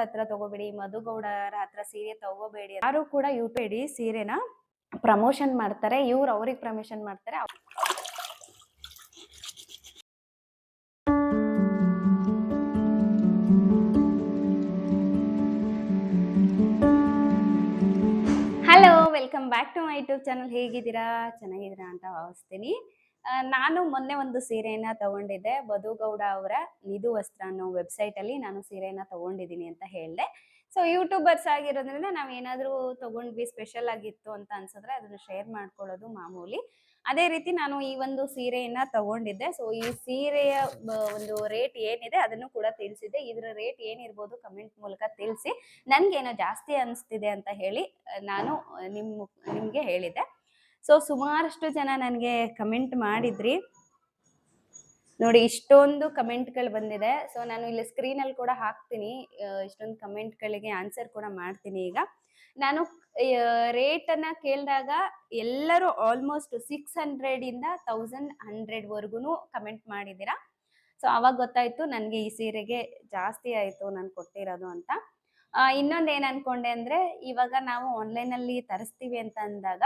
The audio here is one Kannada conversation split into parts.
ಹತ್ರ ತಗೋಬೇಡಿ, ಮಧುಗೌಡರ ಹತ್ರ ಸೀರೆ ತಗೋಬೇಡಿ ಯಾರು ಕೂಡ ಯೂಟ್ಯೂಬೇಡಿ ಸೀರೆನ ಪ್ರಮೋಷನ್ ಮಾಡ್ತಾರೆ, ಇವ್ರು ಅವ್ರಿಗೆ ಪ್ರಮೋಷನ್ ಮಾಡ್ತಾರೆ. Hello welcome back to my YouTube channel ಹೇಗಿದ್ದೀರಾ? ಚೆನ್ನಾಗಿದ್ದೀರಾ ಅಂತ ಭಾವಿಸ್ತೀನಿ. ನಾನು ಮೊನ್ನೆ ಒಂದು ಸೀರೆಯನ್ನ ತಗೊಂಡಿದ್ದೆ. ಬದುಗೌಡ ಅವರ ನಿಧು ವಸ್ತ್ರ ಅನ್ನೋ ವೆಬ್ಸೈಟ್ ಅಲ್ಲಿ ನಾನು ಸೀರೆಯನ್ನ ತಗೊಂಡಿದ್ದೀನಿ ಅಂತ ಹೇಳಿದೆ. ಸೊ ಯೂಟ್ಯೂಬರ್ಸ್ ಆಗಿರೋದ್ರಿಂದ ನಾವ್ ಏನಾದ್ರೂ ತಗೊಂಡ್ವಿ ಸ್ಪೆಷಲ್ ಆಗಿತ್ತು ಅಂತ ಅನ್ಸಿದ್ರೆ ಅದನ್ನ ಶೇರ್ ಮಾಡ್ಕೊಳ್ಳೋದು ಮಾಮೂಲಿ. ಅದೇ ರೀತಿ ನಾನು ಈ ಒಂದು ಸೀರೆಯನ್ನ ತಗೊಂಡಿದ್ದೆ. ಸೊ ಈ ಸೀರೆಯ ಒಂದು ರೇಟ್ ಏನಿದೆ ಅದನ್ನು ಕೂಡ ತಿಳಿಸಿದೆ ಇದರ ರೇಟ್ ಏನಿರ್ಬೋದು ಕಮೆಂಟ್ ಮೂಲಕ ತಿಳಿಸಿ. ನನ್ಗೇನೋ ಜಾಸ್ತಿ ಅನಿಸ್ತಿದೆ ಅಂತ ಹೇಳಿ ನಾನು ನಿಮ್, ನಿಮ್ಗೆ ಹೇಳಿದ್ದೆ. ಸೊ ಸುಮಾರಷ್ಟು ಜನ ನನಗೆ ಕಮೆಂಟ್ ಮಾಡಿದ್ರಿ. ನೋಡಿ, ಇಷ್ಟೊಂದು ಕಮೆಂಟ್ಗಳು ಬಂದಿದೆ. ಸೊ ನಾನು ಇಲ್ಲಿ ಸ್ಕ್ರೀನಲ್ಲಿ ಕೂಡ ಹಾಕ್ತೀನಿ. ಇಷ್ಟೊಂದು ಕಮೆಂಟ್ಗಳಿಗೆ ಆನ್ಸರ್ ಕೂಡ ಮಾಡ್ತೀನಿ ಈಗ. ನಾನು ರೇಟ್ ಅನ್ನ ಕೇಳಿದಾಗ ಎಲ್ಲರೂ ಆಲ್ಮೋಸ್ಟ್ ಸಿಕ್ಸ್ ಹಂಡ್ರೆಡ್ ಇಂದ ತೌಸಂಡ್ ಹಂಡ್ರೆಡ್ ವರ್ಗುನು ಕಮೆಂಟ್ ಮಾಡಿದ್ದೀರಾ? ಸೊ ಅವಾಗ ಗೊತ್ತಾಯ್ತು, ನನಗೆ ಈ ಸೀರೆಗೆ ಜಾಸ್ತಿ ಆಯಿತು, ನಾನು ಕೊಟ್ಟಿರೋದು ಅಂತ. ಇನ್ನೊಂದು ಏನು ಅನ್ಕೊಂಡೆ ಅಂದ್ರೆ, ಇವಾಗ ನಾವು ಆನ್ಲೈನ್ ಅಲ್ಲಿ ತರಿಸ್ತೀವಿ ಅಂತ ಅಂದಾಗ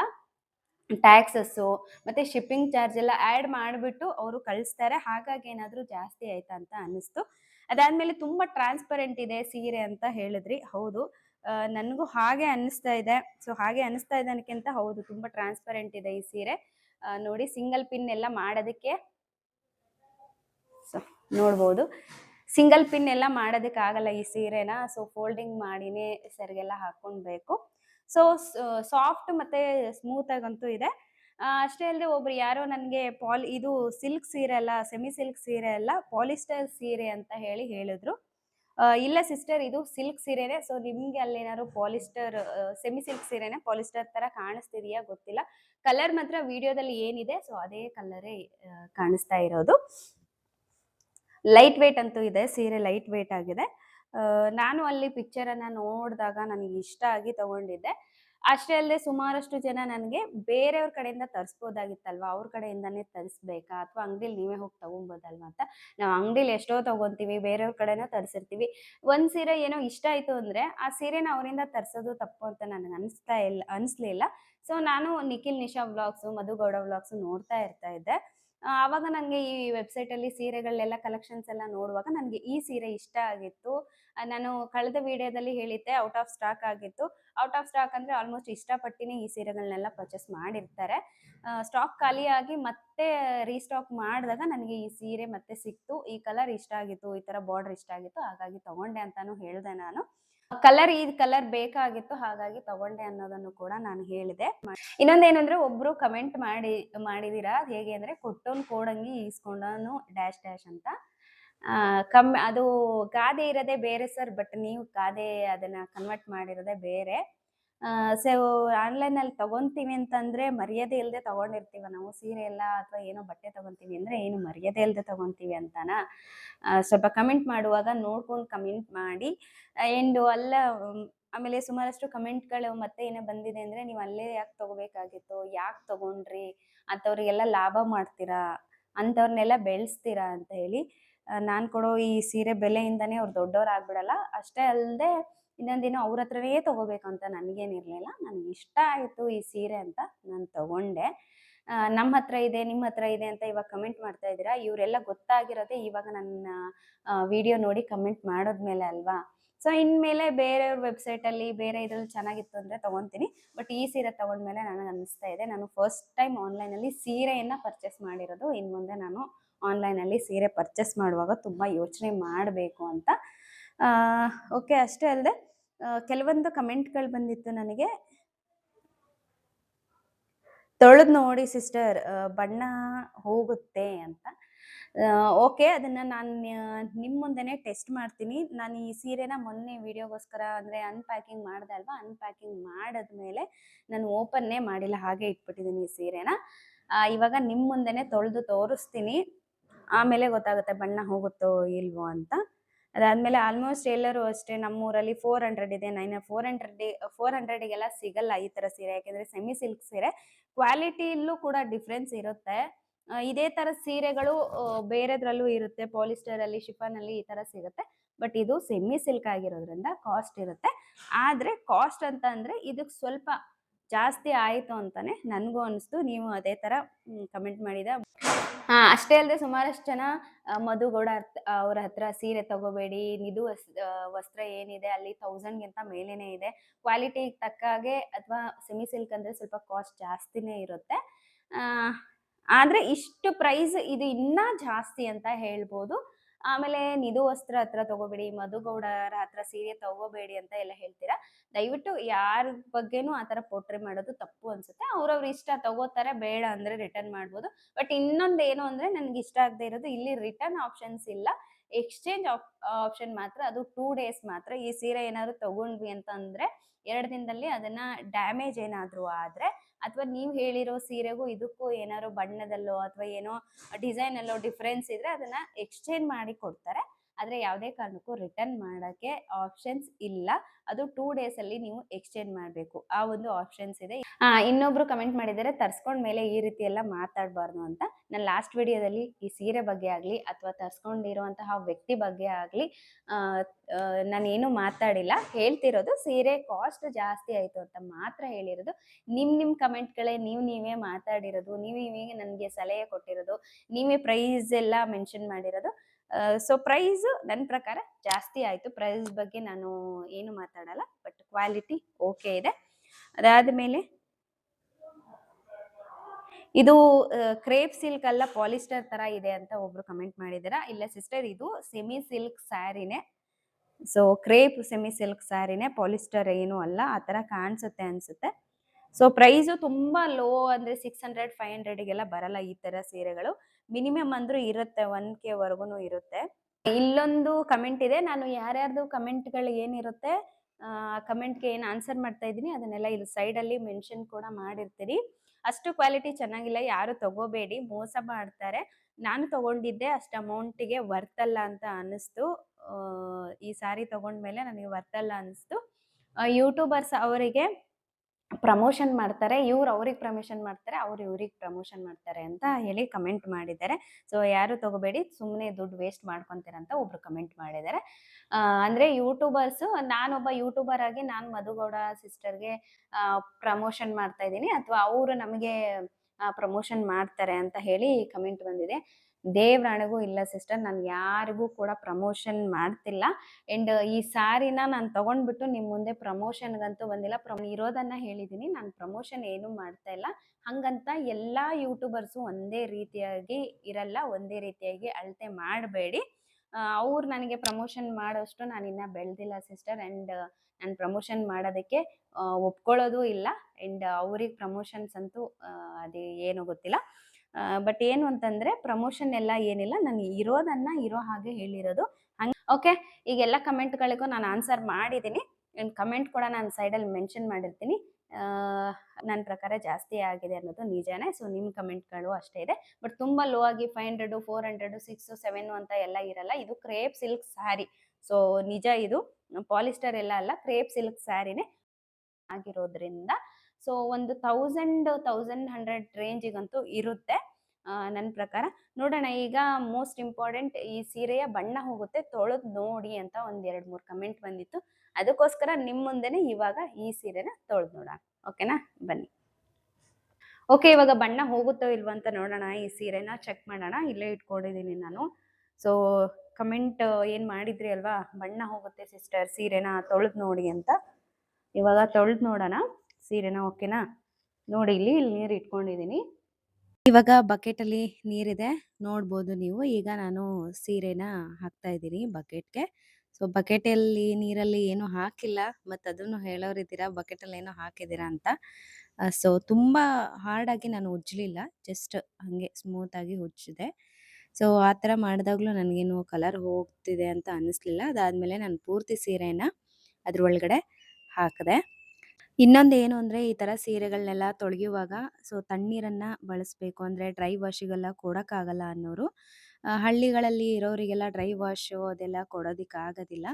ಟ್ಯಾಕ್ಸಸ್ಸು ಮತ್ತು ಶಿಪ್ಪಿಂಗ್ ಚಾರ್ಜ್ ಎಲ್ಲ ಆ್ಯಡ್ ಮಾಡಿಬಿಟ್ಟು ಅವರು ಕಳಿಸ್ತಾರೆ. ಹಾಗಾಗಿ ಏನಾದರೂ ಜಾಸ್ತಿ ಆಯ್ತಾ ಅಂತ ಅನ್ನಿಸ್ತು. ಅದಾದಮೇಲೆ ತುಂಬ ಟ್ರಾನ್ಸ್ಪರೆಂಟ್ ಇದೆ ಸೀರೆ ಅಂತ ಹೇಳಿದ್ರಿ. ಹೌದು. ನನಗೂ ಹಾಗೆ ಅನ್ನಿಸ್ತಾ ಇದೆ. ಸೊ ಹಾಗೆ ಅನ್ನಿಸ್ತಾ ಇದೆ ಅನ್ನಕ್ಕಿಂತ ಹೌದು, ತುಂಬ ಟ್ರಾನ್ಸ್ಪರೆಂಟ್ ಇದೆ ಈ ಸೀರೆ. ನೋಡಿ ಸಿಂಗಲ್ ಪಿನ್ ಎಲ್ಲ ಮಾಡೋದಕ್ಕೆ. ಸೊ ನೋಡ್ಬೋದು. ಸಿಂಗಲ್ ಪಿನ್ ಎಲ್ಲ ಮಾಡೋದಕ್ಕಾಗಲ್ಲ ಈ ಸೀರೆನ. ಸೊ ಫೋಲ್ಡಿಂಗ್ ಮಾಡಿನೇ ಸರಿಗೆಲ್ಲ ಹಾಕೊಳ್ಬೇಕು ಸೊ ಸಾಫ್ಟ್ ಮತ್ತೆ ಸ್ಮೂತ್ ಆಗಂತೂ ಇದೆ. ಅಷ್ಟೇ ಅಲ್ಲದೆ ಒಬ್ರು ಯಾರೋ ನನಗೆ ಪಾಲ್, ಇದು ಸಿಲ್ಕ್ ಸೀರೆ ಅಲ್ಲ ಸೆಮಿ ಸಿಲ್ಕ್ ಸೀರೆ ಅಲ್ಲ ಪಾಲಿಸ್ಟರ್ ಸೀರೆ ಅಂತ ಹೇಳಿ ಹೇಳಿದ್ರು. ಇಲ್ಲ ಸಿಸ್ಟರ್ ಇದು ಸಿಲ್ಕ್ ಸೀರೆನೆ ಸೊ ನಿಮ್ಗೆ ಅಲ್ಲೇನಾದ್ರು ಪಾಲಿಸ್ಟರ್ ಸೆಮಿ ಸಿಲ್ಕ್ ಸೀರೆನೆ ಪಾಲಿಸ್ಟರ್ ತರ ಕಾಣಿಸ್ತಿದೆಯಾ ಗೊತ್ತಿಲ್ಲ. ಕಲರ್ ಮಾತ್ರ ವಿಡಿಯೋದಲ್ಲಿ ಏನಿದೆ ಸೊ ಅದೇ ಕಲರೇ ಕಾಣಿಸ್ತಾ ಇರೋದು. ಲೈಟ್ ವೇಟ್ ಅಂತೂ ಇದೆ, ಸೀರೆ ಲೈಟ್ ವೇಟ್ ಆಗಿದೆ. ನಾನು ಅಲ್ಲಿ ಪಿಕ್ಚರ್ ಅನ್ನ ನೋಡಿದಾಗ ನನಗೆ ಇಷ್ಟ ಆಗಿ ತಗೊಂಡಿದ್ದೆ. ಅಷ್ಟೇ ಅಲ್ಲದೆ ಸುಮಾರಷ್ಟು ಜನ ನನಗೆ ಬೇರೆಯವ್ರ ಕಡೆಯಿಂದ ತರಿಸ್ಬೋದಾಗಿತ್ತಲ್ವಾ? ಅವ್ರ ಕಡೆಯಿಂದಾನೇ ತರಿಸ್ಬೇಕಾ? ಅಥವಾ ಅಂಗಡಿಲಿ ನೀವೇ ಹೋಗಿ ತಗೊಬೋದಲ್ವಾ ಅಂತ? ನಾವು ಅಂಗಡಿಲಿ ಎಷ್ಟೋ ತಗೊಂತೀವಿ, ಬೇರೆಯವ್ರ ಕಡೆನೂ ತರಿಸಿರ್ತೀವಿ. ಒಂದು ಸೀರೆ ಏನೋ ಇಷ್ಟ ಆಯ್ತು ಅಂದ್ರೆ ಆ ಸೀರೆನ ಅವರಿಂದ ತರಿಸೋದು ತಪ್ಪು ಅಂತ ನನಗೆ ಅನಿಸ್ತಾ ಇಲ್ಲ. ಅನಿಸ್ಲಿಲ್ಲ ಸೊ ನಾನು ನಿಖಿಲ್ ನಿಶಾ ವ್ಲಾಗ್ಸು ಮಧುಗೌಡ ವ್ಲಾಗ್ಸು ನೋಡ್ತಾ ಇರ್ತಾ ಇದ್ದೆ. ಆವಾಗ ನನಗೆ ಈ ವೆಬ್ಸೈಟ್ ಅಲ್ಲಿ ಸೀರೆಗಳೆಲ್ಲ ಕಲೆಕ್ಷನ್ಸ್ ಎಲ್ಲ ನೋಡುವಾಗ ನನಗೆ ಈ ಸೀರೆ ಇಷ್ಟ ಆಗಿತ್ತು. ನಾನು ಕಳೆದ ವಿಡಿಯೋದಲ್ಲಿ ಹೇಳಿದ್ದೆ ಔಟ್ ಆಫ್ ಸ್ಟಾಕ್ ಆಗಿತ್ತು. ಔಟ್ ಆಫ್ ಸ್ಟಾಕ್ ಅಂದ್ರೆ ಆಲ್ಮೋಸ್ಟ್ ಇಷ್ಟಪಟ್ಟಿನೇ ಈ ಸೀರೆಗಳನ್ನೆಲ್ಲ ಪರ್ಚೇಸ್ ಮಾಡಿರ್ತಾರೆ. ಸ್ಟಾಕ್ ಖಾಲಿಯಾಗಿ ಮತ್ತೆ ರೀಸ್ಟಾಕ್ ಮಾಡಿದಾಗ ನನಗೆ ಈ ಸೀರೆ ಮತ್ತೆ ಸಿಕ್ತು. ಈ ಕಲರ್ ಇಷ್ಟ ಆಗಿತ್ತು, ಈ ತರ ಬಾರ್ಡರ್ ಇಷ್ಟ ಆಗಿತ್ತು, ಹಾಗಾಗಿ ತಗೊಂಡೆ ಅಂತಾನು ಹೇಳಿದೆ ನಾನು. ಕಲರ್ ಈ ಕಲರ್ ಬೇಕಾಗಿತ್ತು, ಹಾಗಾಗಿ ತಗೊಂಡೆ ಅನ್ನೋದನ್ನು ಕೂಡ ನಾನು ಹೇಳಿದೆ. ಇನ್ನೊಂದೇನಂದ್ರೆ ಒಬ್ರು ಕಮೆಂಟ್ ಮಾಡಿ, ಮಾಡಿದೀರಾ? ಹೇಗೆ ಅಂದ್ರೆ ಕೊಟ್ಟೋನ್ ಕೋಡಂಗಿ ಈಸ್ಕೊಂಡನು ಡ್ಯಾಶ್ ಡ್ಯಾಶ್ ಅಂತ. ಕಮ್, ಅದು ಗಾದೆ ಇರೋದೇ ಬೇರೆ ಸರ್ ಬಟ್ ನೀವು ಗಾದೆ ಅದನ್ನ ಕನ್ವರ್ಟ್ ಮಾಡಿರೋದೇ ಬೇರೆ. ಸೊ ಆನ್ಲೈನ್ ಅಲ್ಲಿ ತಗೊಂತೀವಿ ಅಂತಂದ್ರೆ ಮರ್ಯಾದೆ ಇಲ್ಲದೆ ತಗೊಂಡಿರ್ತೀವ ನಾವು ಸೀರೆ ಎಲ್ಲ ಅಥವಾ ಏನೋ ಬಟ್ಟೆ ತಗೊಂತೀವಿ ಅಂದ್ರೆ ಏನು ಮರ್ಯಾದೆ ಇಲ್ಲದೆ ತಗೊಂತೀವಿ ಅಂತಾನ? ಸ್ವಲ್ಪ ಕಮೆಂಟ್ ಮಾಡುವಾಗ ನೋಡ್ಕೊಂಡು ಕಮೆಂಟ್ ಮಾಡಿ. ಆ್ಯಂಡ್ ಅಲ್ಲ ಆಮೇಲೆ ಸುಮಾರಷ್ಟು ಕಮೆಂಟ್ಗಳು ಮತ್ತೆ ಏನೋ ಬಂದಿದೆ ಅಂದ್ರೆ ನೀವು ಅಲ್ಲೇ ಯಾಕೆ ತಗೋಬೇಕಾಗಿತ್ತು? ಯಾಕೆ ತಗೊಂಡ್ರಿ? ಅಂಥವ್ರಿಗೆಲ್ಲ ಲಾಭ ಮಾಡ್ತೀರಾ? ಅಂಥವ್ರನ್ನೆಲ್ಲ ಬೆಳೆಸ್ತೀರಾ ಅಂತ ಹೇಳಿ ನಾನು ಕೊಡೋ ಈ ಸೀರೆ ಬೆಲೆಯಿಂದನೇ ಅವ್ರು ದೊಡ್ಡವ್ರು ಆಗ್ಬಿಡಲ್ಲ. ಅಷ್ಟೇ ಅಲ್ಲದೆ ಇನ್ನೊಂದಿನ ಅವ್ರ ಹತ್ರನೇ ತಗೋಬೇಕಂತ ನನಗೇನಿರಲಿಲ್ಲ ನನಗೆ ಇಷ್ಟ ಆಯಿತು ಈ ಸೀರೆ ಅಂತ ನಾನು ತಗೊಂಡೆ. ನಮ್ಮ ಹತ್ರ ಇದೆ ನಿಮ್ಮ ಹತ್ರ ಇದೆ ಅಂತ ಇವಾಗ ಕಮೆಂಟ್ ಮಾಡ್ತಾ ಇದ್ದೀರಾ? ಇವರೆಲ್ಲ ಗೊತ್ತಾಗಿರೋದೇ ಇವಾಗ ನನ್ನ ವಿಡಿಯೋ ನೋಡಿ ಕಮೆಂಟ್ ಮಾಡೋದ್ಮೇಲೆ ಅಲ್ವಾ? ಸೊ ಇನ್ಮೇಲೆ ಬೇರೆಯವ್ರ ವೆಬ್ಸೈಟಲ್ಲಿ ಬೇರೆ ಇದ್ರಲ್ಲಿ ಚೆನ್ನಾಗಿತ್ತು ಅಂದರೆ ತೊಗೊತೀನಿ. ಬಟ್ ಈ ಸೀರೆ ತೊಗೊಂಡ್ಮೇಲೆ ನನಗೆ ಅನಿಸ್ತಾ ಇದೆ, ನಾನು ಫಸ್ಟ್ ಟೈಮ್ ಆನ್ಲೈನಲ್ಲಿ ಸೀರೆಯನ್ನು ಪರ್ಚೇಸ್ ಮಾಡಿರೋದು. ಇನ್ನು ಮುಂದೆ ನಾನು ಆನ್ಲೈನಲ್ಲಿ ಸೀರೆ ಪರ್ಚೇಸ್ ಮಾಡುವಾಗ ತುಂಬ ಯೋಚನೆ ಮಾಡಬೇಕು ಅಂತ ಓಕೆ, ಅಷ್ಟೇ ಅಲ್ಲದೆ ಕೆಲವೊಂದು ಕಮೆಂಟ್ಗಳು ಬಂದಿತ್ತು ನನಗೆ. ತೊಳೆದು ನೋಡಿ ಸಿಸ್ಟರ್ ಬಣ್ಣ ಹೋಗುತ್ತೆ ಅಂತ. ಓಕೆ, ಅದನ್ನು ನಾನು ನಿಮ್ಮ ಮುಂದೆನೆ ಟೆಸ್ಟ್ ಮಾಡ್ತೀನಿ. ನಾನು ಈ ಸೀರೆನ ಮೊನ್ನೆ ವಿಡಿಯೋಗೋಸ್ಕರ ಅಂದರೆ ಅನ್ಪ್ಯಾಕಿಂಗ್ ಮಾಡಿದೆ ಅಲ್ವಾ ಅನ್ಪ್ಯಾಕಿಂಗ್ ಮಾಡಿದ್ಮೇಲೆ ನಾನು ಓಪನ್ನೇ ಮಾಡಿಲ್ಲ, ಹಾಗೆ ಇಟ್ಬಿಟ್ಟಿದ್ದೀನಿ ಈ ಸೀರೆನ. ಇವಾಗ ನಿಮ್ಮ ಮುಂದೆನೆ ತೊಳೆದು ತೋರಿಸ್ತೀನಿ. ಆಮೇಲೆ ಗೊತ್ತಾಗುತ್ತೆ ಬಣ್ಣ ಹೋಗುತ್ತೋ ಇಲ್ವೋ ಅಂತ. ಅದಾದ್ಮೇಲೆ ಆಲ್ಮೋಸ್ಟ್ ಎಲ್ಲರೂ ಅಷ್ಟೇ ನಮ್ಮೂರಲ್ಲಿ ಫೋರ್ ಹಂಡ್ರೆಡ್ ಇದೆ. ನೈನ್ ಫೋರ್ ಹಂಡ್ರೆಡ್ ಫೋರ್ ಹಂಡ್ರೆಡಿಗೆಲ್ಲ ಸಿಗಲ್ಲ ಈ ಥರ ಸೀರೆ. ಯಾಕೆಂದ್ರೆ ಸೆಮಿ ಸಿಲ್ಕ್ ಸೀರೆ ಕ್ವಾಲಿಟಿಯಲ್ಲೂ ಕೂಡ ಡಿಫ್ರೆನ್ಸ್ ಇರುತ್ತೆ. ಇದೇ ತರ ಸೀರೆಗಳು ಬೇರೆದ್ರಲ್ಲೂ ಇರುತ್ತೆ. ಪಾಲಿಸ್ಟರ್ ಅಲ್ಲಿ ಶಿಫಾನ್ ಅಲ್ಲಿ ಈ ತರ ಸಿಗುತ್ತೆ. ಬಟ್ ಇದು ಸೆಮಿ ಸಿಲ್ಕ್ ಆಗಿರೋದ್ರಿಂದ ಕಾಸ್ಟ್ ಇರುತ್ತೆ. ಆದ್ರೆ ಕಾಸ್ಟ್ ಅಂತ ಅಂದ್ರೆ ಇದಕ್ಕೆ ಸ್ವಲ್ಪ ಜಾಸ್ತಿ ಆಯಿತು ಅಂತಾನೆ ನನಗೂ ಅನಿಸ್ತು. ನೀವು ಅದೇ ತರ ಕಮೆಂಟ್ ಮಾಡಿದ. ಅಷ್ಟೇ ಅಲ್ಲದೆ ಸುಮಾರಷ್ಟು ಜನ ಮಧು ಮಧುಗೌಡ ಅವ್ರ ಹತ್ರ ಸೀರೆ ತಗೋಬೇಡಿ, ನಿಧು ವಸ್ತ್ರ ಏನಿದೆ ಅಲ್ಲಿ ತೌಸಂಡ್ ಗಿಂತ ಮೇಲೇನೆ ಇದೆ. ಕ್ವಾಲಿಟಿ ತಕ್ಕಾಗೆ ಅಥವಾ ಸೆಮಿ ಸಿಲ್ಕ್ ಅಂದ್ರೆ ಸ್ವಲ್ಪ ಕಾಸ್ಟ್ ಜಾಸ್ತಿನೇ ಇರುತ್ತೆ. ಆದ್ರೆ ಇಷ್ಟು ಪ್ರೈಸ್ ಇದು ಇನ್ನ ಜಾಸ್ತಿ ಅಂತ ಹೇಳ್ಬೋದು. ಆಮೇಲೆ ನಿಧು ವಸ್ತ್ರ ಹತ್ರ ತಗೋಬೇಡಿ ಮಧುಗೌಡರ ಹತ್ರ ಸೀರೆ ತಗೋಬೇಡಿ ಅಂತ ಎಲ್ಲ ಹೇಳ್ತೀರಾ? ದಯವಿಟ್ಟು ಯಾರ ಬಗ್ಗೆನೂ ಆ ತರ ಪೋಟ್ರೆ ಮಾಡೋದು ತಪ್ಪು ಅನ್ಸುತ್ತೆ. ಅವ್ರವ್ರ ಇಷ್ಟ ತಗೋತಾರೆ, ಬೇಡ ಅಂದ್ರೆ ರಿಟರ್ನ್ ಮಾಡ್ಬೋದು. ಬಟ್ ಇನ್ನೊಂದು ಏನು ಅಂದ್ರೆ ನನ್ಗೆ ಇಷ್ಟ ಆಗದೆ ಇರೋದು ಇಲ್ಲಿ ರಿಟರ್ನ್ ಆಪ್ಷನ್ಸ್ ಇಲ್ಲ. ಎಕ್ಸ್ಚೇಂಜ್ ಆಪ್ಷನ್ ಮಾತ್ರ, ಅದು ಟೂ ಡೇಸ್ ಮಾತ್ರ. ಈ ಸೀರೆ ಏನಾದ್ರು ತಗೊಂಡ್ವಿ ಅಂತ ಅಂದ್ರೆ ಎರಡು ದಿನದಲ್ಲಿ ಅದನ್ನ ಡ್ಯಾಮೇಜ್ ಏನಾದ್ರು ಆದ್ರೆ ಅಥವಾ ನೀವು ಹೇಳಿರೋ ಸೀರೆಗೂ ಇದಕ್ಕೂ ಏನಾದ್ರು ಬಣ್ಣದಲ್ಲೋ ಅಥವಾ ಏನೋ ಡಿಸೈನ್ ಅಲ್ಲೋ ಡಿಫ್ರೆನ್ಸ್ ಇದ್ರೆ ಅದನ್ನ ಎಕ್ಸ್ಚೇಂಜ್ ಮಾಡಿ ಕೊಡ್ತಾರೆ. ಆದ್ರೆ ಯಾವುದೇ ಕಾರಣಕ್ಕೂ ರಿಟರ್ನ್ ಮಾಡೋಕ್ಕೆ ಆಪ್ಷನ್ಸ್ ಇಲ್ಲ. ಅದು ಟೂ ಡೇಸ್ ಅಲ್ಲಿ ನೀವು ಎಕ್ಸ್ಚೇಂಜ್ ಮಾಡಬೇಕು. ಆ ಒಂದು ಆಪ್ಷನ್ಸ್ ಇದೆ. ಇನ್ನೊಬ್ರು ಕಮೆಂಟ್ ಮಾಡಿದ್ದಾರೆ, ತರ್ಸ್ಕೊಂಡ ಮೇಲೆ ಈ ರೀತಿ ಎಲ್ಲ ಮಾತಾಡಬಾರ್ದು ಅಂತ. ನಾನು ಲಾಸ್ಟ್ ವಿಡಿಯೋದಲ್ಲಿ ಈ ಸೀರೆ ಬಗ್ಗೆ ಆಗಲಿ ಅಥವಾ ತರ್ಸ್ಕೊಂಡಿರುವಂತಹ ವ್ಯಕ್ತಿ ಬಗ್ಗೆ ಆಗಲಿ ನಾನು ಏನು ಮಾತಾಡಿಲ್ಲ. ಹೇಳ್ತಿರೋದು ಸೀರೆ ಕಾಸ್ಟ್ ಜಾಸ್ತಿ ಆಯಿತು ಅಂತ ಮಾತ್ರ ಹೇಳಿರೋದು. ನಿಮ್ಮ ನಿಮ್ಮ ಕಮೆಂಟ್ಗಳೇ, ನೀವು, ನೀವೇ ಮಾತಾಡಿರೋದು, ನೀವು ನೀವೇ ನನಗೆ ಸಲಹೆ ಕೊಟ್ಟಿರೋದು, ನೀವೇ ಪ್ರೈಸ್ ಎಲ್ಲ ಮೆನ್ಷನ್ ಮಾಡಿರೋದು. ಸೊ ಪ್ರೈಸ್ ನನ್ನ ಪ್ರಕಾರ ಜಾಸ್ತಿ ಆಯಿತು. ಪ್ರೈಸ್ ಬಗ್ಗೆ ನಾನು ಏನು ಮಾತಾಡಲ್ಲ ಬಟ್ ಕ್ವಾಲಿಟಿ ಓಕೆ ಇದೆ. ಅದಾದ ಮೇಲೆ ಇದು ಕ್ರೇಪ್ ಸಿಲ್ಕ್ ಅಲ್ಲ ಪಾಲಿಸ್ಟರ್ ತರ ಇದೆ ಅಂತ ಒಬ್ರು ಕಮೆಂಟ್ ಮಾಡಿದ್ದೀರಾ ಇಲ್ಲ ಸಿಸ್ಟರ್ ಇದು ಸೆಮಿ ಸಿಲ್ಕ್ ಸ್ಯಾರಿನೇ ಸೊ ಕ್ರೇಪ್ ಸೆಮಿ ಸಿಲ್ಕ್ ಸ್ಯಾರಿನೇ ಪಾಲಿಸ್ಟರ್ ಏನು ಅಲ್ಲ, ಆ ತರ ಕಾಣಿಸುತ್ತೆ ಅನ್ಸುತ್ತೆ. ಸೊ ಪ್ರೈಸು ತುಂಬ ಲೋ ಅಂದರೆ ಸಿಕ್ಸ್ ಹಂಡ್ರೆಡ್, ಫೈವ್ ಹಂಡ್ರೆಡ್ಗೆಲ್ಲ ಬರಲ್ಲ ಈ ಥರ ಸೀರೆಗಳು. ಮಿನಿಮಮ್ ಅಂದರೂ ಇರುತ್ತೆ, ಒನ್ ಕೆ ವರ್ಗು ಇರುತ್ತೆ. ಇಲ್ಲೊಂದು ಕಮೆಂಟ್ ಇದೆ, ನಾನು ಯಾರ್ಯಾರ್ದು ಕಮೆಂಟ್ಗಳು ಏನಿರುತ್ತೆ, ಆ, ಕಮೆಂಟ್ಗೆ ಏನು ಆನ್ಸರ್ ಮಾಡ್ತಾ ಇದ್ದೀನಿ, ಅದನ್ನೆಲ್ಲ ಇಲ್ಲಿ ಸೈಡಲ್ಲಿ ಮೆನ್ಷನ್ ಕೂಡ ಮಾಡಿರ್ತೀರಿ. ಅಷ್ಟು ಕ್ವಾಲಿಟಿ ಚೆನ್ನಾಗಿಲ್ಲ, ಯಾರು ತಗೋಬೇಡಿ, ಮೋಸ ಮಾಡ್ತಾರೆ. ನಾನು ತಗೊಂಡಿದ್ದೆ, ಅಷ್ಟು ಅಮೌಂಟಿಗೆ ವರ್ತಲ್ಲ ಅಂತ ಅನ್ನಿಸ್ತು. ಈ ಸಾರಿ ತಗೊಂಡ್ಮೇಲೆ ನನಗೆ ವರ್ತಲ್ಲ ಅನ್ನಿಸ್ತು. ಯೂಟ್ಯೂಬರ್ಸ್ ಅವರಿಗೆ ಪ್ರಮೋಷನ್ ಮಾಡ್ತಾರೆ, ಇವ್ರು ಅವ್ರಿಗೆ ಪ್ರಮೋಷನ್ ಮಾಡ್ತಾರೆ, ಅವ್ರು ಇವ್ರಿಗೆ ಪ್ರಮೋಷನ್ ಮಾಡ್ತಾರೆ ಅಂತ ಹೇಳಿ ಕಮೆಂಟ್ ಮಾಡಿದ್ದಾರೆ. ಸೊ, ಯಾರು ತಗೋಬೇಡಿ ಸುಮ್ಮನೆ ದುಡ್ಡು ವೇಸ್ಟ್ ಮಾಡ್ಕೊತೀರಂತ ಒಬ್ರು ಕಮೆಂಟ್ ಮಾಡಿದ್ದಾರೆ. ಅಂದರೆ ಯೂಟ್ಯೂಬರ್ಸ್, ನಾನೊಬ್ಬ ಯೂಟ್ಯೂಬರ್ ಆಗಿ ನಾನು ಮಧುಗೌಡ ಸಿಸ್ಟರ್ಗೆ ಪ್ರಮೋಷನ್ ಮಾಡ್ತಾ ಇದ್ದೀನಿ, ಅಥವಾ ಅವರು ನಮಗೆ ಪ್ರಮೋಷನ್ ಮಾಡ್ತಾರೆ ಅಂತ ಹೇಳಿ ಕಮೆಂಟ್ ಬಂದಿದೆ. ದೇವ್ರಾಣಿಗೂ ಇಲ್ಲ ಸಿಸ್ಟರ್ ನಾನು ಯಾರಿಗೂ ಕೂಡ ಪ್ರಮೋಷನ್ ಮಾಡ್ತಿಲ್ಲ. ಅಂಡ್ ಈ ಸಾರಿನ ನಾನು ತಗೊಂಡ್ಬಿಟ್ಟು ನಿಮ್ಮ ಮುಂದೆ ಪ್ರಮೋಷನ್ಗಂತೂ ಬಂದಿಲ್ಲ. ಪ್ರಮ್ ಇರೋದನ್ನ ಹೇಳಿದ್ದೀನಿ ನಾನು ಪ್ರಮೋಷನ್ ಏನು ಮಾಡ್ತಾ ಇಲ್ಲ. ಹಂಗಂತ ಎಲ್ಲ ಯೂಟ್ಯೂಬರ್ಸು ಒಂದೇ ರೀತಿಯಾಗಿ ಇರಲ್ಲ, ಒಂದೇ ರೀತಿಯಾಗಿ ಅಳತೆ ಮಾಡಬೇಡಿ. ಅವ್ರು ನನಗೆ ಪ್ರಮೋಷನ್ ಮಾಡೋಷ್ಟು ನಾನು ಇನ್ನ ಬೆಳೆದಿಲ್ಲ ಸಿಸ್ಟರ್ ಆ್ಯಂಡ್ ನಾನು ಪ್ರಮೋಷನ್ ಮಾಡೋದಕ್ಕೆ ಒಪ್ಕೊಳ್ಳೋದು ಇಲ್ಲ. ಆ್ಯಂಡ್ ಅವ್ರಿಗೆ ಪ್ರಮೋಷನ್ಸ್ ಅಂತೂ ಅದು ಏನು ಗೊತ್ತಿಲ್ಲ. ಬಟ್ ಏನು ಅಂತಂದ್ರೆ ಪ್ರಮೋಷನ್ ಎಲ್ಲ ಏನಿಲ್ಲ. ನಾನು ಇರೋದನ್ನ ಇರೋ ಹಾಗೆ ಹೇಳಿರೋದು. ಹಂಗೆ ಓಕೆ ಈಗೆಲ್ಲ ಕಮೆಂಟ್ಗಳಿಗೂ ನಾನು ಆನ್ಸರ್ ಮಾಡಿದ್ದೀನಿ ಕಮೆಂಟ್ ಕೂಡ ನಾನು ಸೈಡಲ್ಲಿ ಮೆನ್ಷನ್ ಮಾಡಿರ್ತೀನಿ. ನನ್ನ ಪ್ರಕಾರ ಜಾಸ್ತಿ ಆಗಿದೆ ಅನ್ನೋದು ನಿಜಾನೇ. ಸೊ ನಿಮ್ಮ ಕಮೆಂಟ್ಗಳು ಅಷ್ಟೇ ಇದೆ. ಬಟ್ ತುಂಬ ಲೋ ಆಗಿ five hundred four hundred six seven ಅಂತ ಎಲ್ಲ ಇರಲ್ಲ. ಇದು ಕ್ರೇಪ್ ಸಿಲ್ಕ್ ಸ್ಯಾರಿ ಸೊ ನಿಜ ಇದು. ಪಾಲಿಸ್ಟರ್ ಎಲ್ಲ ಅಲ್ಲ ಕ್ರೇಪ್ ಸಿಲ್ಕ್ ಸ್ಯಾರಿನೇ ಆಗಿರೋದ್ರಿಂದ. ಸೊ ಒಂದು ತೌಸಂಡ್ ತೌಸಂಡ್ ಹಂಡ್ರೆಡ್ ರೇಂಜಿಗಂತೂ ಇರುತ್ತೆ. ನನ್ನ ಪ್ರಕಾರ. ನೋಡೋಣ, ಈಗ ಮೋಸ್ಟ್ ಇಂಪಾರ್ಟೆಂಟ್ ಈ ಸೀರೆಯ ಬಣ್ಣ ಹೋಗುತ್ತೆ, ತೊಳೆದು ನೋಡಿ ಅಂತ ಒಂದ್ ಎರಡ್ ಮೂರು ಕಮೆಂಟ್ ಬಂದಿತ್ತು. ಅದಕ್ಕೋಸ್ಕರ ನಿಮ್ಮ ಮುಂದೆನೆ ಇವಾಗ ಈ ಸೀರೆನ ತೊಳೆದು ನೋಡೋಣ. ಓಕೆನಾ ಬನ್ನಿ. ಓಕೆ ಇವಾಗ ಬಣ್ಣ ಹೋಗುತ್ತೋ ಇಲ್ವ ಅಂತ ನೋಡೋಣ, ಈ ಸೀರೆನ ಚೆಕ್ ಮಾಡೋಣ. ಇಲ್ಲೇ ಇಟ್ಕೊಂಡಿದ್ದೀನಿ ನಾನು. ಸೊ ಕಮೆಂಟ್ ಏನು ಮಾಡಿದ್ರಿ ಅಲ್ವಾ? ಬಣ್ಣ ಹೋಗುತ್ತೆ ಸಿಸ್ಟರ್ ಸೀರೆನ ತೊಳೆದು ನೋಡಿ ಅಂತ. ಇವಾಗ ತೊಳೆದು ನೋಡೋಣ, ಸೀರೆನ ಓಕೆನಾ ನೋಡಿ, ಇಲ್ಲಿ ಇಲ್ಲಿ ನೀರು ಇಟ್ಕೊಂಡಿದ್ದೀನಿ. ಇವಾಗ ಬಕೆಟ್ ಅಲ್ಲಿ ನೀರಿದೆ. ನೋಡ್ಬೋದು ನೀವು. ಈಗ ನಾನು ಸೀರೆನ ಹಾಕ್ತಾ ಇದ್ದೀನಿ ಬಕೆಟ್ಗೆ. ಸೊ ಬಕೆಟ್ ಅಲ್ಲಿ ನೀರಲ್ಲಿ ಏನು ಹಾಕಿಲ್ಲ ಮತ್ತೆ ಅದನ್ನು ಹೇಳೋರಿದ್ದೀರಾ ಬಕೆಟ್ ಅಲ್ಲಿ ಏನೋ ಹಾಕಿದ್ದೀರಾ ಅಂತ. ಸೊ, ತುಂಬಾ ಹಾರ್ಡ್ ಆಗಿ ನಾನು ಉಜ್ಜಲಿಲ್ಲ. ಜಸ್ಟ್ ಹಾಗೆ ಸ್ಮೂತ್ ಆಗಿ ಉಜ್ಜಿದೆ. ಸೊ, ಆ ಥರ ಮಾಡಿದಾಗ್ಲೂ ನನಗೇನು ಕಲರ್ ಹೋಗ್ತಿದೆ ಅಂತ ಅನ್ನಿಸ್ಲಿಲ್ಲ ಅದಾದಮೇಲೆ ನಾನು ಪೂರ್ತಿ ಸೀರೆನ ಅದ್ರೊಳಗಡೆ ಹಾಕಿದೆ ಇನ್ನೊಂದು ಏನು ಅಂದ್ರೆ, ಈ ತರ ಸೀರೆಗಳನ್ನೆಲ್ಲ ತೊಳೆಯುವಾಗ, ಸೊ ತಣ್ಣೀರನ್ನ ಬಳಸಬೇಕು. ಅಂದ್ರೆ ಡ್ರೈ ವಾಶಿಗೆಲ್ಲ ಕೊಡೋಕ್ಕಾಗಲ್ಲ ಅನ್ನೋರು. ಹಳ್ಳಿಗಳಲ್ಲಿ ಇರೋರಿಗೆಲ್ಲ ಡ್ರೈ ವಾಶು ಅದೆಲ್ಲ ಕೊಡೋದಕ್ಕಾಗೋದಿಲ್ಲ.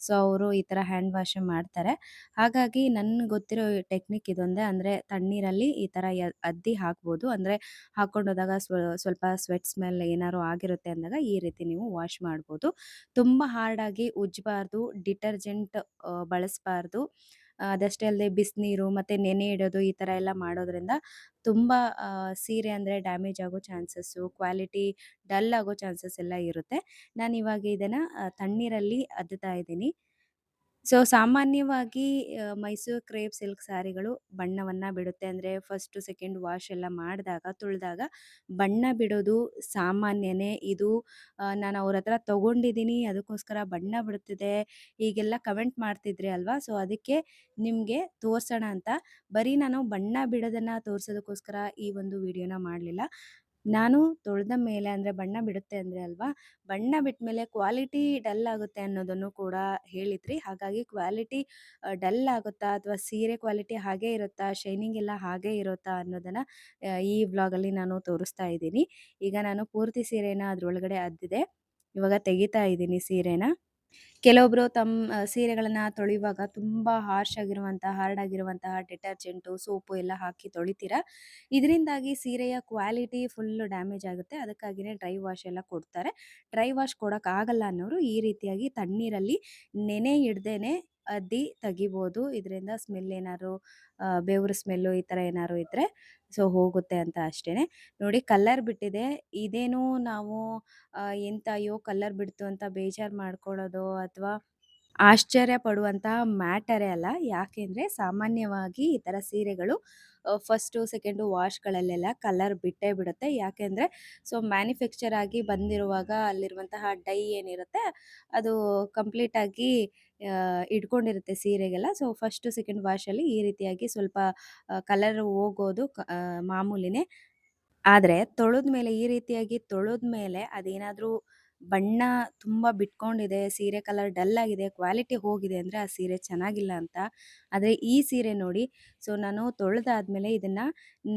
ಸೊ ಅವರು ಈ ಥರ ಹ್ಯಾಂಡ್ ವಾಶ್ ಮಾಡ್ತಾರೆ. ಹಾಗಾಗಿ ನನ್ಗೆ ಗೊತ್ತಿರೋ ಟೆಕ್ನಿಕ್ ಇದೊಂದೇ ಅಂದರೆ, ತಣ್ಣೀರಲ್ಲಿ ಈ ಯ, ಅದ್ದಿ ಹಾಕ್ಬೋದು. ಅಂದರೆ ಹಾಕ್ಕೊಂಡು ಹೋದಾಗ ಸ್ವಲ್ಪ ಸ್ವೆಟ್ ಸ್ಮೆಲ್ ಏನಾದ್ರು ಆಗಿರುತ್ತೆ ಅಂದಾಗ ಈ ರೀತಿ ನೀವು ವಾಶ್ ಮಾಡ್ಬೋದು. ತುಂಬ ಹಾರ್ಡಾಗಿ ಉಜ್ಜಬಾರ್ದು ಡಿಟರ್ಜೆಂಟ್ ಬಳಸಬಾರ್ದು. ಅದಷ್ಟೇ ಅಲ್ಲದೆ ಬಿಸಿನೀರು ಮತ್ತು ನೆನೆ ಇಡೋದು ಈ ಥರ ಎಲ್ಲ ಮಾಡೋದ್ರಿಂದ ತುಂಬ ಸೀರೆ ಅಂದರೆ ಡ್ಯಾಮೇಜ್ ಆಗೋ ಚಾನ್ಸಸ್ಸು, ಕ್ವಾಲಿಟಿ ಡಲ್ ಆಗೋ ಚಾನ್ಸಸ್ ಎಲ್ಲ ಇರುತ್ತೆ. ನಾನು ಇವಾಗ ಇದನ್ನು ತಣ್ಣೀರಲ್ಲಿ ಅದ್ದುತ್ತಾ ಇದ್ದೀನಿ. ಸೊ, ಸಾಮಾನ್ಯವಾಗಿ ಮೈಸೂರು ಕ್ರೇಪ್ ಸಿಲ್ಕ್ ಸ್ಯಾರಿಗಳು ಬಣ್ಣವನ್ನ ಬಿಡುತ್ತೆ. ಅಂದರೆ ಫಸ್ಟ್, ಸೆಕೆಂಡ್ ವಾಶ್ ಎಲ್ಲ ಮಾಡಿದಾಗ, ತುಳಿದಾಗ ಬಣ್ಣ ಬಿಡೋದು ಸಾಮಾನ್ಯನೇ. ಇದು ನಾನು ಅವ್ರ ಹತ್ರ ತಗೊಂಡಿದ್ದೀನಿ ಅದಕ್ಕೋಸ್ಕರ ಬಣ್ಣ ಬಿಡುತ್ತಿದೆ ಈಗೆಲ್ಲ ಕಮೆಂಟ್ ಮಾಡ್ತಿದ್ರಿ ಅಲ್ವಾ? ಸೊ, ಅದಕ್ಕೆ ನಿಮಗೆ ತೋರಿಸೋಣ ಅಂತ. ಬರೀ ನಾನು ಬಣ್ಣ ಬಿಡೋದನ್ನು ತೋರಿಸೋದಕ್ಕೋಸ್ಕರ ಈ ಒಂದು ವಿಡಿಯೋನ ಮಾಡಲಿಲ್ಲ. ನಾನು ತೊಳೆದ ಮೇಲೆ ಅಂದರೆ ಬಣ್ಣ ಬಿಡುತ್ತೆ ಅಂದರೆ ಅಲ್ವಾ? ಬಣ್ಣ ಬಿಟ್ಟ ಮೇಲೆ ಕ್ವಾಲಿಟಿ ಡಲ್ ಆಗುತ್ತೆ ಅನ್ನೋದನ್ನು ಕೂಡ ಹೇಳಿದ್ರಿ. ಹಾಗಾಗಿ ಕ್ವಾಲಿಟಿ ಡಲ್ ಆಗುತ್ತಾ ಅಥವಾ ಸೀರೆ ಕ್ವಾಲಿಟಿ ಹಾಗೇ ಇರುತ್ತಾ? ಶೈನಿಂಗ್ ಎಲ್ಲ ಹಾಗೇ ಇರುತ್ತಾ? ಅನ್ನೋದನ್ನು ಈ ವ್ಲಾಗಲ್ಲಿ ನಾನು ತೋರಿಸ್ತಾ ಇದ್ದೀನಿ. ಈಗ ನಾನು ಪೂರ್ತಿ ಸೀರೆನ ಅದರೊಳಗಡೆ ಅದ್ದಿದೆ. ಇವಾಗ ತೆಗಿತಾ ಇದ್ದೀನಿ ಸೀರೆನ. ಕೆಲವೊಬ್ರು ತಮ್ಮ ಸೀರೆಗಳನ್ನ ತೊಳೆಯುವಾಗ ತುಂಬಾ ಹಾರ್ಶ್ ಆಗಿರುವಂತಹ ಹಾರ್ಡ್ ಆಗಿರುವಂತಹ ಡಿಟರ್ಜೆಂಟು ಸೋಪು ಎಲ್ಲ ಹಾಕಿ ತೊಳಿತೀರಾ. ಇದರಿಂದಾಗಿ ಸೀರೆಯ ಕ್ವಾಲಿಟಿ ಫುಲ್ ಡ್ಯಾಮೇಜ್ ಆಗುತ್ತೆ. ಅದಕ್ಕಾಗಿನೇ ಡ್ರೈ ವಾಶ್ ಎಲ್ಲ ಕೊಡ್ತಾರೆ. ಡ್ರೈ ವಾಶ್ ಕೊಡೋಕ್ಕಾಗಲ್ಲ ಅನ್ನೋರು ಈ ರೀತಿಯಾಗಿ ತಣ್ಣೀರಲ್ಲಿ ನೆನೆ ಹಿಡ್ದೇನೆ ಅದ್ದಿ ತೆಗಿಬೋದು. ಇದರಿಂದ ಸ್ಮೆಲ್ ಏನಾದ್ರು ಬೇವ್ರ ಸ್ಮೆಲ್ಲು ಈ ಥರ ಏನಾದ್ರು ಇದ್ದರೆ ಸೊ ಹೋಗುತ್ತೆ ಅಂತ ಅಷ್ಟೇ ನೋಡಿ ಕಲ್ಲರ್ ಬಿಟ್ಟಿದೆ. ಇದೇನು ನಾವು ಅಯ್ಯೋ ಕಲ್ಲರ್ ಬಿಡ್ತು ಅಂತ ಬೇಜಾರು ಮಾಡ್ಕೊಳ್ಳೋದು ಅಥವಾ ಆಶ್ಚರ್ಯ ಪಡುವಂತಹ ಮ್ಯಾಟರೇ ಅಲ್ಲ. ಯಾಕೆಂದರೆ ಸಾಮಾನ್ಯವಾಗಿ ಈ ಥರ ಸೀರೆಗಳು ಫಸ್ಟು, ಸೆಕೆಂಡು ವಾಶ್ಗಳಲ್ಲೆಲ್ಲ ಕಲರ್ ಬಿಟ್ಟೇ ಬಿಡುತ್ತೆ. ಯಾಕೆಂದರೆ ಸೊ ಮ್ಯಾನುಫ್ಯಾಕ್ಚರ್ ಆಗಿ ಬಂದಿರುವಾಗ ಅಲ್ಲಿರುವಂತಹ ಡೈ ಏನಿರುತ್ತೆ, ಅದು ಕಂಪ್ಲೀಟಾಗಿ ಇಟ್ಕೊಂಡಿರುತ್ತೆ ಸೀರೆಗೆಲ್ಲ. ಸೊ ಫಸ್ಟು ಸೆಕೆಂಡ್ ವಾಶಲ್ಲಿ ಈ ರೀತಿಯಾಗಿ ಸ್ವಲ್ಪ ಕಲರ್ ಹೋಗೋದು ಮಾಮೂಲಿನೇ. ಆದರೆ ತೊಳೆದ ಮೇಲೆ ಈ ರೀತಿಯಾಗಿ ತೊಳೆದ ಮೇಲೆ ಅದೇನಾದರೂ ಬಣ್ಣ ತುಂಬ ಬಿಟ್ಕೊಂಡಿದೆ, ಸೀರೆ ಕಲರ್ ಡಲ್ ಆಗಿದೆ, ಕ್ವಾಲಿಟಿ ಹೋಗಿದೆ ಅಂದರೆ ಆ ಸೀರೆ ಚೆನ್ನಾಗಿಲ್ಲ ಅಂತ. ಆದರೆ ಈ ಸೀರೆ ನೋಡಿ, ಸೊ ನಾನು ತೊಳೆದಾದ್ಮೇಲೆ ಇದನ್ನು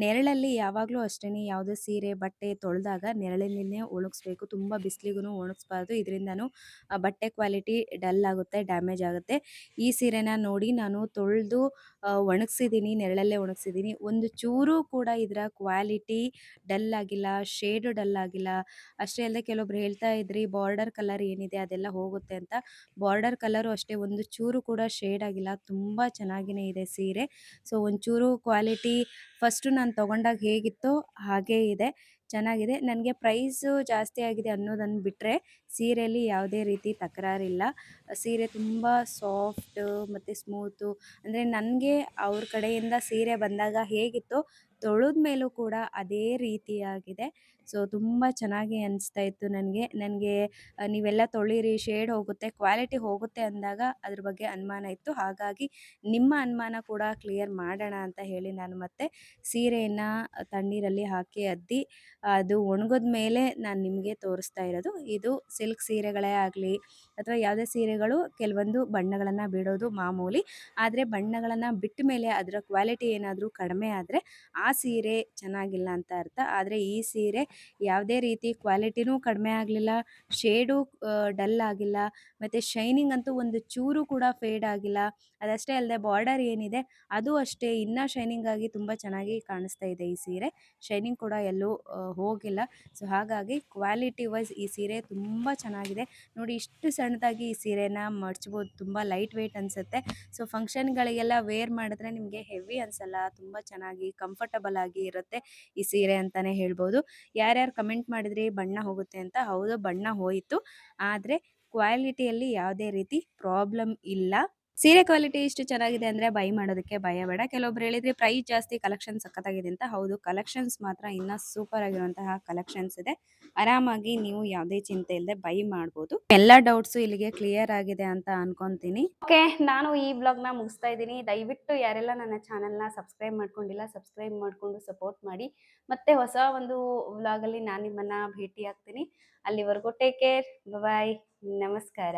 ನೆರಳಲ್ಲಿ ಯಾವಾಗಲೂ ಅಷ್ಟೇ ಯಾವುದೇ ಸೀರೆ, ಬಟ್ಟೆ ತೊಳೆದಾಗ ನೆರಳಲ್ಲಿನೇ ಒಣಗಿಸ್ಬೇಕು. ತುಂಬ ಬಿಸಿಲಿಗೂ ಒಣಗಿಸ್ಬಾರ್ದು. ಇದರಿಂದನೂ ಬಟ್ಟೆ ಕ್ವಾಲಿಟಿ ಡಲ್ ಆಗುತ್ತೆ, ಡ್ಯಾಮೇಜ್ ಆಗುತ್ತೆ. ಈ ಸೀರೆನ ನೋಡಿ ನಾನು ತೊಳೆದು ಒಣಗಿಸಿದ್ದೀನಿ ನೆರಳಲ್ಲೇ ಒಣಗಿಸಿದ್ದೀನಿ ಒಂದು ಚೂರು ಕೂಡ ಇದರ ಕ್ವಾಲಿಟಿ ಡಲ್ ಆಗಿಲ್ಲ, ಶೇಡು ಡಲ್ ಆಗಿಲ್ಲ. ಅಷ್ಟೇ ಅಲ್ಲದೆ ಕೆಲವೊಬ್ರು ಹೇಳ್ತಾ ಇದ್ರಿ ಬಾರ್ಡರ್ ಕಲರ್ ಏನಿದೆ ಅದೆಲ್ಲ ಹೋಗುತ್ತೆ ಅಂತ. ಬಾರ್ಡರ್ ಕಲರು ಅಷ್ಟೇ, ಒಂದು ಚೂರು ಕೂಡ ಶೇಡ್ ಆಗಿಲ್ಲ. ತುಂಬ ಚೆನ್ನಾಗಿನೇ ಇದೆ ಸೀರೆ. ಸೊ, ಒಂಚೂರು ಕ್ವಾಲಿಟಿ ಫಸ್ಟು ನಾನು ತೊಗೊಂಡಾಗ ಹೇಗಿತ್ತೋ ಹಾಗೇ ಇದೆ. ಚೆನ್ನಾಗಿದೆ. ನನಗೆ ಪ್ರೈಸು ಜಾಸ್ತಿ ಆಗಿದೆ ಅನ್ನೋದನ್ನು ಬಿಟ್ಟರೆ ಸೀರೆಯಲ್ಲಿ ಯಾವುದೇ ರೀತಿ ತಕರಾರಿಲ್ಲ. ಸೀರೆ ತುಂಬ ಸಾಫ್ಟ್ ಮತ್ತು ಸ್ಮೂತು. ಅಂದರೆ ನನಗೆ ಅವ್ರ ಕಡೆಯಿಂದ ಸೀರೆ ಬಂದಾಗ ಹೇಗಿತ್ತು ತೊಳೆದ ಮೇಲೂ ಕೂಡ ಅದೇ ರೀತಿಯಾಗಿದೆ. ಸೊ, ತುಂಬ ಚೆನ್ನಾಗಿ ಅನಿಸ್ತಾ ಇತ್ತು ನನಗೆ. ನನಗೆ ನೀವೆಲ್ಲ ತೊಳೀರಿ, ಶೇಡ್ ಹೋಗುತ್ತೆ, ಕ್ವಾಲಿಟಿ ಹೋಗುತ್ತೆ ಅಂದಾಗ ಅದ್ರ ಬಗ್ಗೆ ಅನುಮಾನ ಇತ್ತು. ಹಾಗಾಗಿ ನಿಮ್ಮ ಅನುಮಾನ ಕೂಡ ಕ್ಲಿಯರ್ ಮಾಡೋಣ ಅಂತ ಹೇಳಿ ನಾನು ಮತ್ತೆ ಸೀರೆಯನ್ನು ತಣ್ಣೀರಲ್ಲಿ ಹಾಕಿ, ಅದ್ದಿ, ಅದು ಒಣಗಿದ ಮೇಲೆ ನಾನು ನಿಮಗೆ ತೋರಿಸ್ತಾ ಇರೋದು. ಇದು ಸಿಲ್ಕ್ ಸೀರೆಗಳೇ ಆಗಲಿ ಅಥವಾ ಯಾವುದೇ ಸೀರೆಗಳು, ಕೆಲವೊಂದು ಬಣ್ಣಗಳನ್ನು ಬಿಡೋದು ಮಾಮೂಲಿ. ಆದರೆ ಬಣ್ಣಗಳನ್ನು ಬಿಟ್ಟ ಮೇಲೆ ಅದರ ಕ್ವಾಲಿಟಿ ಏನಾದರೂ ಕಡಿಮೆ ಆದರೆ ಆ ಸೀರೆ ಚೆನ್ನಾಗಿಲ್ಲ ಅಂತ ಅರ್ಥ. ಆದರೆ ಈ ಸೀರೆ ಯಾವುದೇ ರೀತಿ ಕ್ವಾಲಿಟಿನೂ ಕಡಿಮೆ ಆಗಲಿಲ್ಲ, ಶೇಡು ಡಲ್ ಆಗಿಲ್ಲ, ಮತ್ತು ಶೈನಿಂಗ್ ಅಂತೂ ಒಂದು ಚೂರು ಕೂಡ ಫೇಡ್ ಆಗಿಲ್ಲ. ಅದಷ್ಟೇ ಅಲ್ಲದೆ ಬಾರ್ಡರ್ ಏನಿದೆ, ಅದು ಅಷ್ಟೇ ಇನ್ನೂ ಶೈನಿಂಗ್ ಆಗಿ ತುಂಬ ಚೆನ್ನಾಗಿ ಕಾಣಿಸ್ತಾ ಇದೆ ಈ ಸೀರೆ. ಶೈನಿಂಗ್ ಕೂಡ ಎಲ್ಲೂ ಹೋಗಿಲ್ಲ. ಸೊ, ಹಾಗಾಗಿ ಕ್ವಾಲಿಟಿ ವೈಸ್ ಈ ಸೀರೆ ತುಂಬ ಚೆನ್ನಾಗಿದೆ. ನೋಡಿ, ಇಷ್ಟು ಸಣ್ಣದಾಗಿ ಈ ಸೀರೆನ ಮಡ್ಚ್ಬೋದು ತುಂಬ ಲೈಟ್ ವೆಯ್ಟ್ ಅನಿಸುತ್ತೆ. ಸೊ, ಫಂಕ್ಷನ್ಗಳಿಗೆಲ್ಲ ವೇರ್ ಮಾಡಿದ್ರೆ ನಿಮಗೆ ಹೆವಿ ಅನಿಸಲ್ಲ, ತುಂಬ ಚೆನ್ನಾಗಿ, ಕಂಫರ್ಟಬಲ್ ಆಗಿ ಇರುತ್ತೆ ಈ ಸೀರೆ ಅಂತಲೇ ಹೇಳ್ಬೋದು. ಯಾರ್ಯಾರು ಕಮೆಂಟ್ ಮಾಡಿದ್ರಿ ಬಣ್ಣ ಹೋಗುತ್ತೆ ಅಂತ ಹೌದು ಬಣ್ಣ ಹೋಯಿತು. ಆದರೆ ಕ್ವಾಲಿಟಿಯಲ್ಲಿ ಯಾವುದೇ ರೀತಿ ಪ್ರಾಬ್ಲಮ್ ಇಲ್ಲ. ಸೀರೆ ಕ್ವಾಲಿಟಿ ಇಷ್ಟು ಚೆನ್ನಾಗಿದೆ ಅಂದ್ರೆ ಬೈ ಮಾಡೋದಕ್ಕೆ ಭಯ ಬೇಡ. ಕೆಲವೊಬ್ರು ಹೇಳಿದ್ರೆ ಪ್ರೈಸ್ ಜಾಸ್ತಿ ಕಲೆಕ್ಷನ್ ಸಖತ್ತಾಗಿದೆ ಅಂತ. ಹೌದು ಕಲೆಕ್ಷನ್ಸ್ ಮಾತ್ರ ಇನ್ನ ಸೂಪರ್ ಆಗಿರುವಂತಹ ಕಲೆಕ್ಷನ್ಸ್ ಇದೆ. ಆರಾಮಾಗಿ ನೀವು ಯಾವುದೇ ಚಿಂತೆ ಇಲ್ಲದೆ ಬೈ ಮಾಡಬಹುದು ಎಲ್ಲ ಡೌಟ್ಸ್ ಇಲ್ಲಿಗೆ ಕ್ಲಿಯರ್ ಆಗಿದೆ ಅಂತ ಅನ್ಕೊಂತೀನಿ. ಓಕೆ ನಾನು ಈ ಬ್ಲಾಗ್ನ ಮುಗಿಸ್ತಾ ಇದ್ದೀನಿ. ದಯವಿಟ್ಟು ಯಾರೆಲ್ಲ ನನ್ನ ಚಾನೆಲ್ನ ಸಬ್ಸ್ಕ್ರೈಬ್ ಮಾಡ್ಕೊಂಡಿಲ್ಲ ಸಬ್ಸ್ಕ್ರೈಬ್ ಮಾಡ್ಕೊಂಡು ಸಪೋರ್ಟ್ ಮಾಡಿ. ಮತ್ತೆ ಹೊಸ ಒಂದು ವ್ಲಾಗಲ್ಲಿ ನಾನು ನಿಮ್ಮನ್ನ ಭೇಟಿ ಆಗ್ತೀನಿ ಅಲ್ಲಿವರೆಗೂ ಟೇಕ್ ಕೇರ್ ಬಾಯ್ ನಮಸ್ಕಾರ.